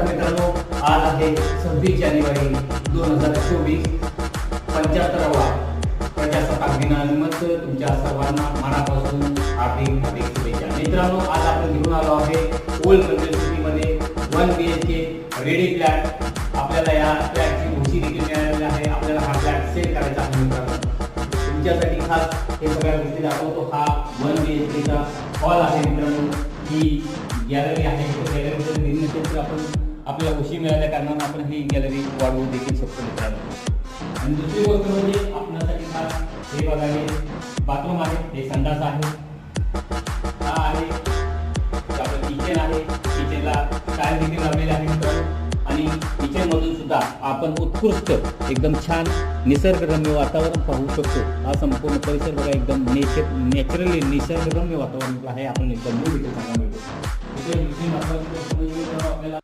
मित्रांनो आज आहे सव्वीस जानेवारी दोन हजार चोवीस पंच्याहत्तरावा प्रजासत्ताक दिनानिमित्त तुमच्या सर्वांना मनापासून हार्दिक हार्दिक शुभेच्छा. मित्रांनो आज आपण घेऊन आलो आहे ओल्ड कंट्री सिटीमध्ये one B H K ready flat आपल्याला या फ्लॅटची घोषी देखील मिळालेली आहे. आपल्याला हा फ्लॅट सेल करायचा आहे मित्रांनो. तुमच्यासाठी खास हे सगळ्या गोष्टी दाखवतो. हा वन बी एच केचा हॉल आहे मित्रांनो. ही गॅलरी आहे. गॅलरीमध्ये निर्मितीचं आपण आपल्याला उशी मिळाल्या कारणानं आपण ही गॅलरी वाढवू देखील शकतो मित्रांनो. आणि दुसरी गोष्ट म्हणजे आपणासाठी खास हे बघा हे बाथरूम आहे हे संडास आहे. हा आहे आपलं किचन आहे. किचनला टायर देखील लावलेले आहे मित्रांनो. आणि किचनमधून सुद्धा आपण उत्कृष्ट एकदम छान निसर्गरम्य वातावरण पाहू शकतो. हा संपूर्ण परिसर बघा एकदम नेचर नॅचरली निसर्गरम्य वातावरण आहे. आपण एकदम मिळतो. म्हणजे आपल्याला